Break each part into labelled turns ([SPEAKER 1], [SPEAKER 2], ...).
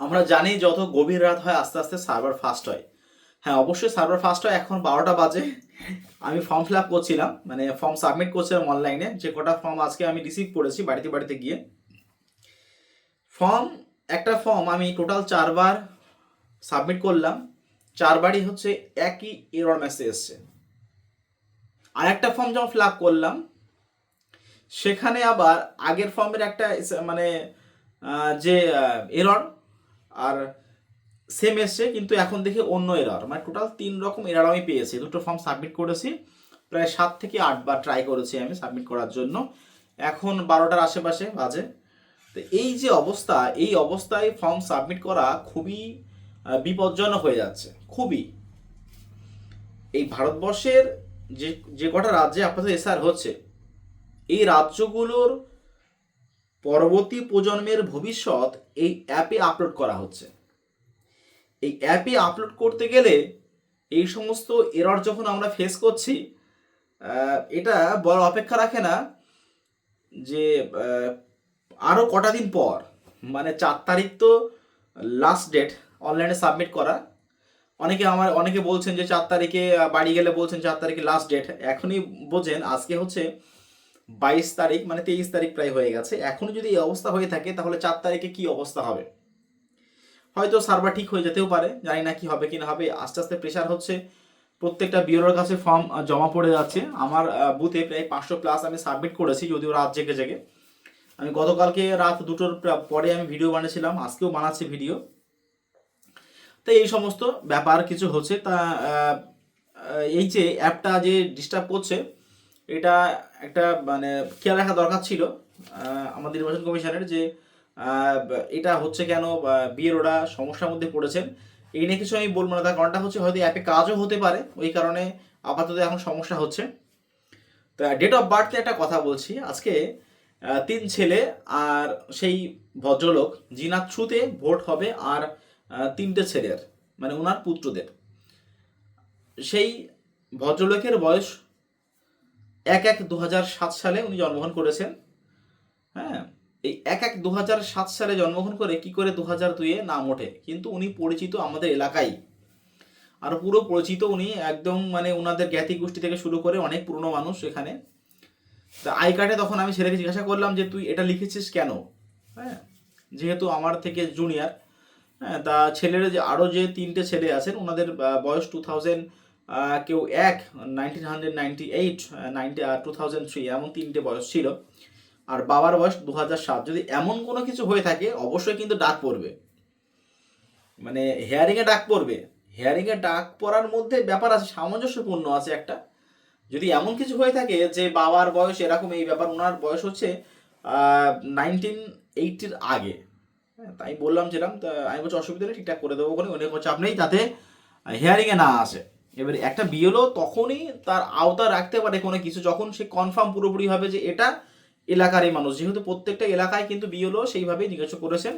[SPEAKER 1] আমরা জানি যত গভীর রাত হয়, আস্তে আস্তে সার্ভার ফাস্ট হয়। হ্যাঁ অবশ্যই সার্ভার ফাস্ট হয়। এখন বারোটা বাজে। আমি ফর্ম ফিল আপ করছিলাম মানে ফর্ম সাবমিট করছিলাম অনলাইনে যে কটা ফর্ম আজকে আমি রিসিভ করেছি বাড়িতে বাড়িতে গিয়ে। ফর্ম একটা ফর্ম আমি টোটাল চারবার সাবমিট করলাম। চারবারই হচ্ছে একই এরর মেসেজ এসছে। আর একটা ফর্ম যখন ফিল আপ করলাম, সেখানে আবার আগের ফর্মের একটা মানে যে এরর আর সেম এসছে, কিন্তু এখন দেখি অন্য এরর মানে টোটাল তিন রকম এরর আমি পেয়েছি। দুটো ফর্ম সাবমিট করেছি। প্রায় সাত থেকে আটবার ট্রাই করেছি আমি সাবমিট করার জন্য। এখন বারোটার আশেপাশে বাজে। তো এই যে অবস্থা, এই অবস্থায় ফর্ম সাবমিট করা খুবই বিপজ্জনক হয়ে যাচ্ছে। খুবই। এই ভারতবর্ষের যে যে কটা রাজ্যে আপাতত এসআর হচ্ছে, এই রাজ্যগুলোর পরবর্তী প্রজন্মের ভবিষ্যৎ এই অ্যাপে আপলোড করা হচ্ছে। এই অ্যাপে আপলোড করতে গেলে এই সমস্ত এরর যখন আমরা ফেস করছি এটা বড় অপেক্ষা রাখে না যে আরও কটা দিন পর মানে চার তারিখ তো লাস্ট ডেট অনলাইনে সাবমিট করা। অনেকে আমার, অনেকে বলছেন যে চার তারিখে বাড়ি গেলে বলছেন চার তারিখে লাস্ট ডেট এখনই বোঝেন, আজকে হচ্ছে বাইশ তারিখ মানে তেইশ তারিখ প্রায় হয়ে গেছে। এখন যদি এই অবস্থা হয়ে থাকে, তাহলে চার তারিখে কি অবস্থা হবে? হয়তো সার্ভার ঠিক হয়ে যেতেও পারে, জানি না কি হবে, কি না হবে, আস্তে আস্তে প্রেশার হচ্ছে। প্রত্যেকটা বিওরোর কাছে ফর্ম জমা পড়ে যাচ্ছে। আমার বুথে প্রায় পাঁচশো প্লাস আমি সাবমিট করেছি, যদিও রাত জেগে জেগে। আমি গতকালকে রাত দুটোর পরে আমি ভিডিও বানিয়েছিলাম, আজকেও বানাচ্ছি ভিডিও তো এই সমস্ত ব্যাপার কিছু হচ্ছে। তা এই যে অ্যাপটা যে ডিস্টার্ব করছে এটা একটা মানে খেয়াল রাখা দরকার ছিল আমাদের নির্বাচন কমিশনের যে এটা হচ্ছে কেন বিয়েরোরা সমস্যার মধ্যে পড়েছেন। এই নিয়ে কিছু আমি বলব না, তার কারণটা হচ্ছে হয়তো অ্যাপে কাজও হতে পারে, ওই কারণে আপাতত এখন সমস্যা হচ্ছে। তা ডেট অফ বার্থে একটা কথা বলছি, আজকে তিন ছেলে আর সেই ভদ্রলোক জিনার থ্রুতে ভোট হবে আর তিনটে ছেলের মানে ওনার পুত্রদের। সেই ভদ্রলোকের বয়স এক এক দু সালে উনি জন্মগ্রহণ করেছেন। হ্যাঁ এই এক এক দু সালে জন্মগ্রহণ করে কি করে দু হাজার দুইয়ে নাম ওঠে? কিন্তু উনি পরিচিত আমাদের এলাকায়। আর পুরো পরিচিত উনি একদম মানে ওনাদের জ্ঞাতি গোষ্ঠী থেকে শুরু করে অনেক পুরনো মানুষ এখানে। তা আই কার্ডে তখন আমি ছেলেকে জিজ্ঞাসা করলাম যে, তুই এটা লিখেছিস কেন? হ্যাঁ যেহেতু আমার থেকে জুনিয়র হ্যাঁ তা ছেলের যে আরও যে তিনটে ছেলে আছেন ওনাদের বয়স টু থাউজেন্ড কেউ এক nineteen hundred ninety eight ninety two thousand three এমন তিনটে বয়স ছিল। আর বাবার বয়স দু হাজার সাত। যদি এমন কোনো কিছু হয়ে থাকে অবশ্যই কিন্তু ডাক পড়বে। মানে হেয়ারিংয়ে ডাক পড়বে। হেয়ারিংয়ে ডাক পড়ার মধ্যে ব্যাপার আছে সামঞ্জস্যপূর্ণ আছে একটা। যদি এমন কিছু হয়ে থাকে যে বাবার বয়স এরকম এই ব্যাপার ওনার বয়স হচ্ছে নাইনটিন এইটির আগে। হ্যাঁ, তাই বললাম যেরকম তা আমি বলছি অসুবিধা নেই ঠিকঠাক করে দেবো ওখানে অনেক চাপ নেই যাতে হেয়ারিংয়ে না আসে। এবারে একটা বিএলও তখনই তার আওতা রাখতে পারে কোনো কিছু। যখন সে কনফার্ম পুরোপুরি হবে যে এটা এলাকারই মানুষ, যেহেতু প্রত্যেকটা এলাকায় কিন্তু বিএলও সেইভাবেই জিজ্ঞাসা করেছেন।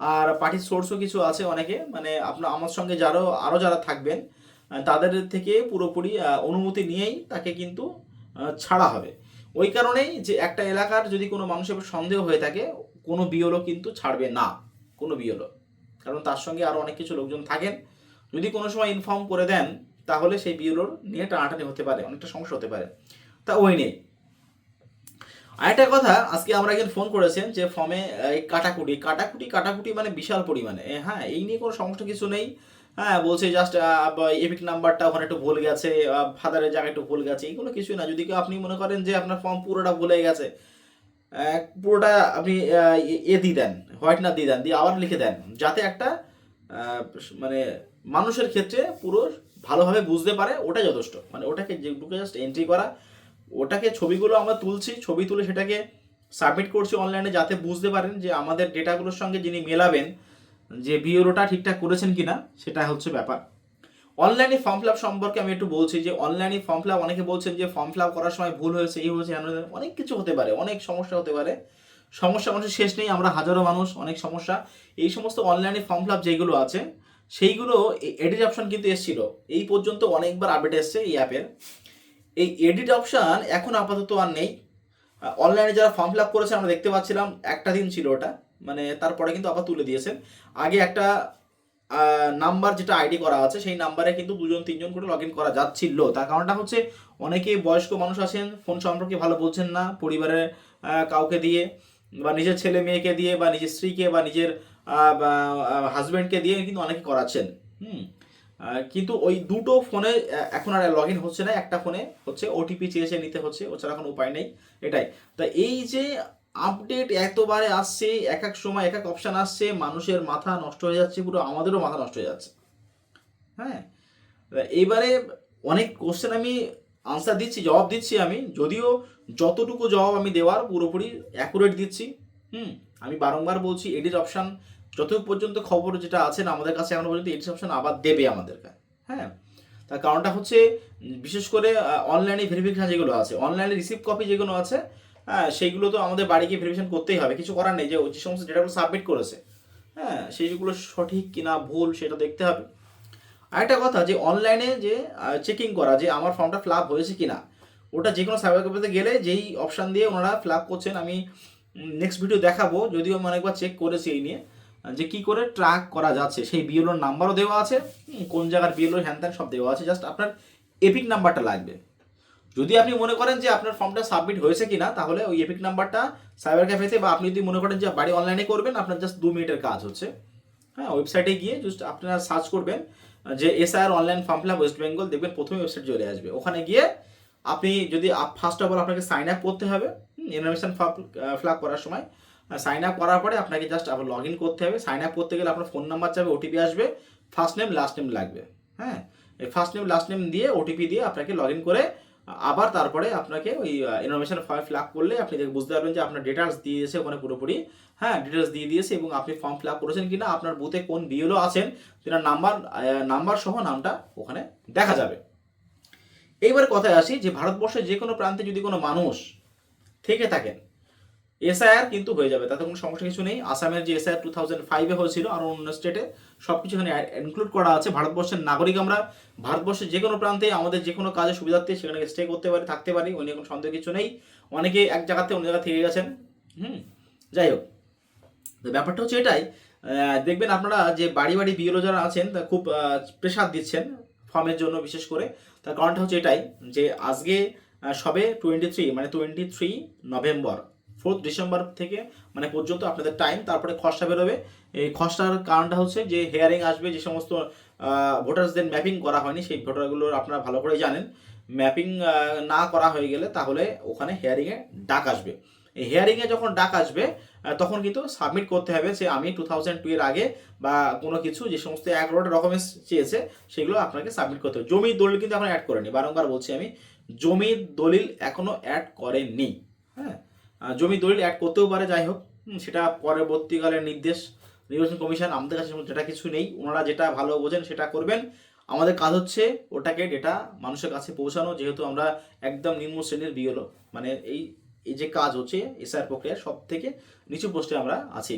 [SPEAKER 1] আর পার্টির সোর্সও কিছু আছে অনেকে মানে আপনার, আমার সঙ্গে যারও আরও যারা থাকবেন তাদের থেকে পুরোপুরি অনুমতি নিয়েই তাকে কিন্তু ছাড়া হবে। ওই কারণেই যে একটা এলাকার যদি কোনো মানুষের সন্দেহ হয়ে থাকে, কোনো বিএলও কিন্তু ছাড়বে না, কোনো বিএলও কারণ তার সঙ্গে আরও অনেক কিছু লোকজন থাকেন। যদি কোনো সময় ইনফর্ম করে দেন তাহলে সেই বিএলওর নিয়ে টানাটানি হতে পারে, অনেকটা সমস্যা হতে পারে। তা ওই নেই আরেকটা কথা, আজকে আমরা একজন ফোন করেছেন যে ফর্মে এই কাটাকুটি। কাটাকুটি কাটাকুটি মানে বিশাল পরিমাণে। হ্যাঁ এই নিয়ে কোনো সমস্যা কিছু নেই। হ্যাঁ বলছে জাস্ট এপিক নাম্বারটা ওখানে একটু ভুল গেছে ফাদারের জায়গায় একটু ভুল গেছে এইগুলো কিছুই না। যদি কেউ আপনি মনে করেন যে আপনার ফর্ম পুরোটা ভুলে গেছে পুরোটা আপনি এ- দিয়ে দেন হোয়াইট না দিয়ে দেন, দিয়ে আবার লিখে দেন, যাতে একটা মানে মানুষের ক্ষেত্রে পুরো ভালোভাবে বুঝতে পারে ওটা যথেষ্ট। মানে ওটাকে যেটুকু জাস্ট এন্ট্রি করা, ওটাকে ছবিগুলো আমরা তুলছি, ছবি তুলে সেটাকে সাবমিট করছি অনলাইনে যাতে বুঝতে পারেন যে আমাদের ডেটাগুলোর সঙ্গে যিনি মেলাবেন, যে বিওরোটা ঠিকঠাক করেছেন কি না সেটা হচ্ছে ব্যাপার। অনলাইনে ফর্ম ফিল আপ সম্পর্কে আমি একটু বলছি যে অনলাইনে ফর্ম ফিল আপ অনেকে বলছেন যে ফর্ম ফিল আপ করার সময় ভুল হয়েছে, এই হয়েছে, অনেক কিছু হতে পারে, অনেক সমস্যা হতে পারে। সমস্যা মানুষের শেষ নেই, আমরা হাজারো মানুষ, অনেক সমস্যা। এই সমস্ত অনলাইনে ফর্ম ফিল যেগুলো আছে, সেইগুলো এডিট অপশন কিন্তু এসেছিল। এই পর্যন্ত অনেকবার আপডেট এসছে এই অ্যাপের এই এডিট অপশান এখন আপাতত আর নেই। অনলাইনে যারা ফর্ম ফিল আপ করেছে, আমরা দেখতে পাচ্ছিলাম, একটা দিন ছিল ওটা। মানে তারপরে কিন্তু আবার তুলে দিয়েছেন। আগে একটা নাম্বার যেটা আইডি করা আছে, সেই নাম্বারে কিন্তু দুজন, তিনজন করে লগ ইন করা যাচ্ছিল। তার কারণটা হচ্ছে, অনেকে বয়স্ক মানুষ আছেন ফোন সম্পর্কে ভালো বলছেন না, পরিবারের কাউকে দিয়ে। বা নিজের ছেলে মেয়েকে দিয়ে বা নিজের স্ত্রীকে বা নিজের হাজব্যান্ডকে দিয়ে কিন্তু অনেকে করাচ্ছেন। হুম? কিন্তু ওই দুটো ফোনে এখন আর লগ ইন হচ্ছে না, একটা ফোনে হচ্ছে ওটিপি চেয়েছে, নিতে হচ্ছে ওছাড়া কোনো উপায় নেই। এটাই। তা এই যে আপডেট এতবারে আসছে, এক এক সময় এক এক অপশান আসছে, মানুষের মাথা নষ্ট হয়ে যাচ্ছে, পুরো আমাদেরও মাথা নষ্ট হয়ে যাচ্ছে। হ্যাঁ? তা এইবারে অনেক কোশ্চেন আমি আনসার দিচ্ছি, জবাব দিচ্ছি আমি। যদিও যতটুকু জবাব আমি দেওয়ার পুরোপুরি অ্যাকুরেট দিচ্ছি। হুম, আমি বারংবার বলছি এডিট অপশান যত পর্যন্ত খবর যেটা আছে না আমাদের কাছে এখনও পর্যন্ত এডিট অপশান আবার দেবে আমাদেরকে হ্যাঁ তার কারণটা হচ্ছে, বিশেষ করে অনলাইনে ভেরিফিকেশন যেগুলো আছে অনলাইনে রিসিভ কপি যেগুলো আছে হ্যাঁ সেইগুলো তো আমাদের বাড়ি গিয়ে ভেরিফিকেশন করতেই হবে। কিছু করার নেই যে যে সমস্ত ডেটাগুলো সাবমিট করেছে হ্যাঁ সেইগুলো সঠিক কিনা ভুল সেটা দেখতে হবে। আরেকটা কথা যে অনলাইনে যে চেকিং করা যে আমার ফর্মটা ফিল আপ হয়েছে কিনা, ওটা যে কোনো সাইবার ক্যাফেতে গেলে যেই অপশান দিয়ে ওনারা ফিল আপ করছেন, আমি নেক্সট ভিডিও দেখাবো, যদিও আমি অনেকবার চেক করেছি এই নিয়ে, যে কি করে ট্র্যাক করা যাচ্ছে। সেই বিএলওর নাম্বারও দেওয়া আছে কোন জায়গার বিএলওর হ্যান ত্যান সব দেওয়া আছে জাস্ট আপনার এপিক নাম্বারটা লাগবে। যদি আপনি মনে করেন যে আপনার ফর্মটা সাবমিট হয়েছে কিনা, তাহলে ওই এপিক নাম্বারটা সাইবার ক্যাফেতে বা আপনি যদি মনে করেন যে বাড়ি অনলাইনে করবেন, আপনার জাস্ট দু মিনিটের কাজ হচ্ছে। হ্যাঁ ওয়েবসাইটে গিয়ে জাস্ট আপনারা সার্চ করবেন যে SIR online form fill up West Bengal, দেখবেন প্রথমে ওয়েবসাইট চলে আসবে। ওখানে গিয়ে আপনি যদি ফার্স্ট অফ অল আপনাকে সাইন আপ করতে হবে ইনফরমেশন ফিল আপ করার সময়। সাইন আপ করার পরে আপনাকে জাস্ট আবার লগ ইন করতে হবে। সাইন আপ করতে গেলে আপনার ফোন নাম্বার যাবে ওটিপি আসবে। ফার্স্ট নেম লাস্ট নেম লাগবে হ্যাঁ? ফার্স্ট নেম লাস্ট নেম দিয়ে ওটিপি দিয়ে আপনাকে লগ ইন করে আবার তারপরে আপনাকে ওই ইনফরমেশন ফর্ম ফিল আপ করলে আপনি বুঝতে পারবেন যে আপনার ডিটেলস দিয়ে দিয়েছে ওখানে পুরোপুরি। হ্যাঁ ডিটেলস দিয়ে দিয়েছে এবং আপনি ফর্ম ফিল আপ করেছেন কিনা, আপনার বুথে কোন বিএলও আছেন সেটা নাম্বার নাম্বার সহ নামটা ওখানে দেখা যাবে। এইবার কথায় আসি যে ভারতবর্ষের যে কোনো প্রান্তে যদি কোনো মানুষ থেকে থাকেন এসআইআর কিন্তু হয়ে যাবে, তাতে কোনো সমস্যা কিছু নেই। আসামের যে এসআইআর টু থাউজেন্ড ফাইভে হয়েছিল আর অন্য স্টেটে সব কিছু এখানে ইনক্লুড করা আছে। ভারতবর্ষের নাগরিক আমরা, ভারতবর্ষের যে কোনো প্রান্তে আমাদের যে কোনো কাজে সুবিধার্থে সেখানে স্টে করতে পারি, থাকতে পারি, ওই নিয়ে কোনো সন্দেহ কিছু নেই। অনেকে এক জায়গাতে অন্য জায়গা থেকে গেছেন। হুম, যাই হোক। তো ব্যাপারটা হচ্ছে এটাই। দেখবেন আপনারা যে বাড়ি বাড়ি বিএলও যারা আছেন, তা খুব প্রেশার দিচ্ছেন ফর্মের জন্য বিশেষ করে। তার কারণটা হচ্ছে এটাই যে আজকে সবে টোয়েন্টি থ্রি মানে twenty three November fourth December থেকে মানে পর্যন্ত আপনাদের টাইম তারপরে খসড়া বেরোবে। এই খসড়ার কারণটা হচ্ছে যে হেয়ারিং আসবে, যে সমস্ত ভোটার্সদের ম্যাপিং করা হয়নি, সেই ভোটারগুলোর আপনারা ভালো করে জানেন। ম্যাপিং না করা হয়ে গেলে তাহলে ওখানে হেয়ারিংয়ে ডাক আসবে। এই হেয়ারিংয়ে যখন ডাক আসবে তখন কিন্তু সাবমিট করতে হবে যে, আমি টু থাউজেন্ড টু এর আগে বা কোনো কিছু, যে সমস্ত এক রোড ডকুমেন্টস চেয়েছে, সেগুলো আপনাকে সাবমিট করতে হবে। জমির দলিল কিন্তু এখন অ্যাড করেনি। বারংবার বলছি আমি জমির দলিল এখনও অ্যাড করেনি হ্যাঁ? জমির দলিল অ্যাড করতেও পারে, যাই হোক। সেটা পরবর্তীকালের নির্দেশ, নির্বাচন কমিশন আমাদের কাছে যেটা কিছু নেই। ওনারা যেটা ভালো বোঝেন সেটা করবেন। আমাদের কাজ হচ্ছে ওটাকে ডেটা মানুষের কাছে পৌঁছানো, যেহেতু আমরা একদম নিম্ন শ্রেণির বিএলও মানে এই এই যে কাজ হচ্ছে এসআর প্রক্রিয়া সব থেকে নিচু পোস্টে আমরা আছি।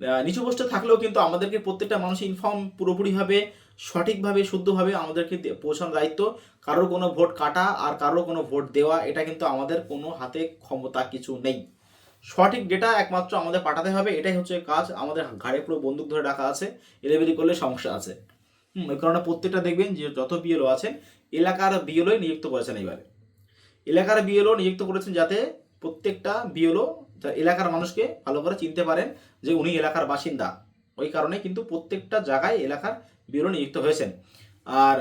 [SPEAKER 1] নিচু পোস্টে থাকলেও কিন্তু আমাদেরকে প্রত্যেকটা মানুষ ইনফর্ম পুরোপুরিভাবে সঠিকভাবে, শুদ্ধভাবে আমাদেরকে পৌঁছানোর দায়িত্ব। কারোর কোনো ভোট কাটা আর কারোর কোনো ভোট দেওয়া, এটা কিন্তু আমাদের কোনো হাতে ক্ষমতা কিছু নেই। সঠিক ডেটা একমাত্র আমাদের পাঠাতে হবে, এটাই হচ্ছে কাজ। আমাদের ঘাড়ে পুরো বন্দুক ধরে রাখা আছে এলেবেলি করলে সমস্যা আছে। হুম ওই কারণে প্রত্যেকটা দেখবেন যে যত বিএলও আছেন এলাকার বিএলওই নিযুক্ত করেছেন এবারে। এলাকার বিএলও নিযুক্ত করেছেন যাতে প্রত্যেকটা বিএলও এলাকার মানুষকে ভালো করে চিনতে পারেন যে উনি এলাকার বাসিন্দা। ওই কারণে কিন্তু প্রত্যেকটা জায়গায় এলাকার বিএলও নিযুক্ত হয়েছেন। আর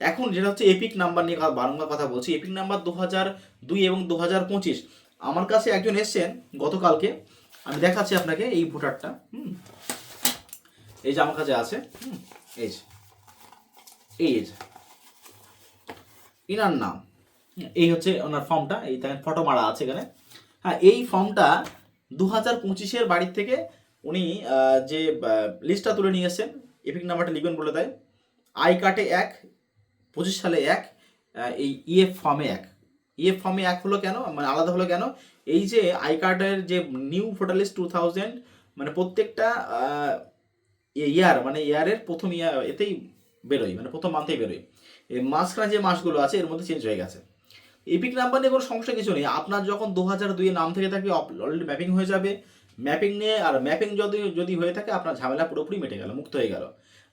[SPEAKER 1] এখন যেটা হচ্ছে এপিক নাম্বার নিয়ে বারংবার কথা বলছি। এপিক নাম্বার দু হাজার দুই এবং দু হাজার পঁচিশ। আমার কাছে একজন এসছেন গতকালকে। আমি দেখাচ্ছি আপনাকে এই ভোটারটা। হুম। এই যে আমার কাছে আছে। হুম। এই যে। এই যে। ইনার নাম। এই হচ্ছে ওনার ফর্মটা। এই ফটো মারা আছে এখানে। হ্যাঁ এই ফর্মটা দু হাজার পঁচিশের বাড়ির থেকে উনি যে লিস্টটা তুলে নিয়ে এসেছেন এপিক নাম্বারটা লিখবেন বলে দেয়। আই কার্ডে এক, পঁচিশ সালে এক এই ইএফ ফর্মে এক। ইএফ ফর্মে এক হলো কেন? মানে আলাদা হলো কেন? এই যে আই কার্ডের যে new voter list two thousand মানে প্রত্যেকটা ইয়ার মানে ইয়ারের প্রথম ইয়ার এতেই বেরোয় মানে প্রথম মান্থেই বেরোয়। এই মাঝখানে যে মাসগুলো আছে, এর মধ্যে চেঞ্জ হয়ে গেছে। এপিক নাম্বার নিয়ে কোনো সমস্যা কিছু নেই। আপনার যখন দু হাজার দুইয়ে নাম থেকে থাকবে অলরেডি ম্যাপিং হয়ে যাবে। ম্যাপিং নিয়ে আর ম্যাপিং যদি যদি হয়ে থাকে, আপনার ঝামেলা পুরোপুরি মেটে গেল, মুক্ত হয়ে গেল।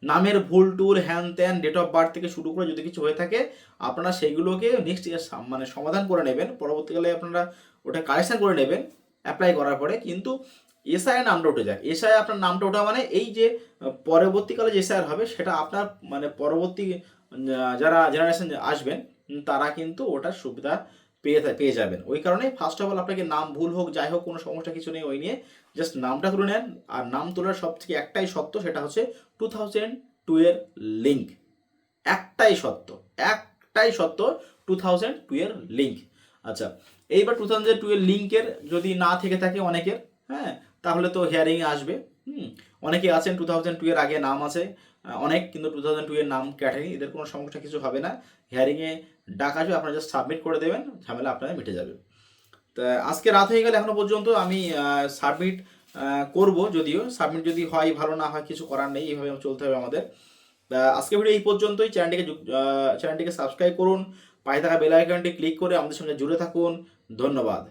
[SPEAKER 1] নামের ভুল টুল হ্যান ত্যান ডেট অফ বার্থ থেকে শুরু করে যদি কিছু হয়ে থাকে, আপনারা সেইগুলোকে নেক্সট ইয়ার মানে সমাধান করে নেবেন। পরবর্তীকালে আপনারা ওটা কারেকশন করে নেবেন অ্যাপ্লাই করার পরে। কিন্তু এসআইয়ের নামটা উঠে যায় এসআই আপনার নামটা ওঠা মানে এই যে, পরবর্তীকালে যে এসআই হবে, সেটা আপনার মানে পরবর্তী যারা জেনারেশন আসবেন তারা কিন্তু ওটার সুবিধা পেয়ে পেয়ে যাবেন। ওই কারণে ফার্স্ট অফ অল আপনাকে নাম ভুল হোক, যাই হোক, কোনো সমস্যা কিছু নেই ওই নিয়ে। জাস্ট নামটা তুলে নেন, আর নাম তোলার সব থেকে একটাই সত্য সেটা হচ্ছে টু থাউজেন্ড টু এর লিঙ্ক একটাই সত্য একটাই সত্য টু থাউজেন্ড টু এর লিঙ্ক আচ্ছা এইবার টু থাউজেন্ড টু এর লিঙ্কের যদি না থেকে থাকে অনেকের হ্যাঁ তাহলে তো হিয়ারিংয়ে আসবে। হুম, অনেকে আছেন টু থাউজেন্ড টু এর আগে নাম আছে অনেক, কিন্তু টু থাউজেন্ড টু এর নাম ক্যাটারি এদের কোনো সমস্যা কিছু হবে না। হিয়ারিংয়ে ডাক আসবে, আপনারা জাস্ট সাবমিট করে দেবেন, ঝামেলা আপনারা মিটে যাবে। তা আজকে রাত হয়ে গেলে, এখনও পর্যন্ত আমি সাবমিট করব যদিও। সাবমিট যদি হয়, ভালো না হয়, কিছু করার নেই, এইভাবে চলতে হবে আমাদের। আজকে ভিডিও এই পর্যন্তই। চ্যানেলটিকে চ্যানেলটিকে সাবস্ক্রাইব করুন। পায়ে থাকা বেল আইকনটি ক্লিক করে আমাদের সঙ্গে জুড়ে থাকুন। ধন্যবাদ।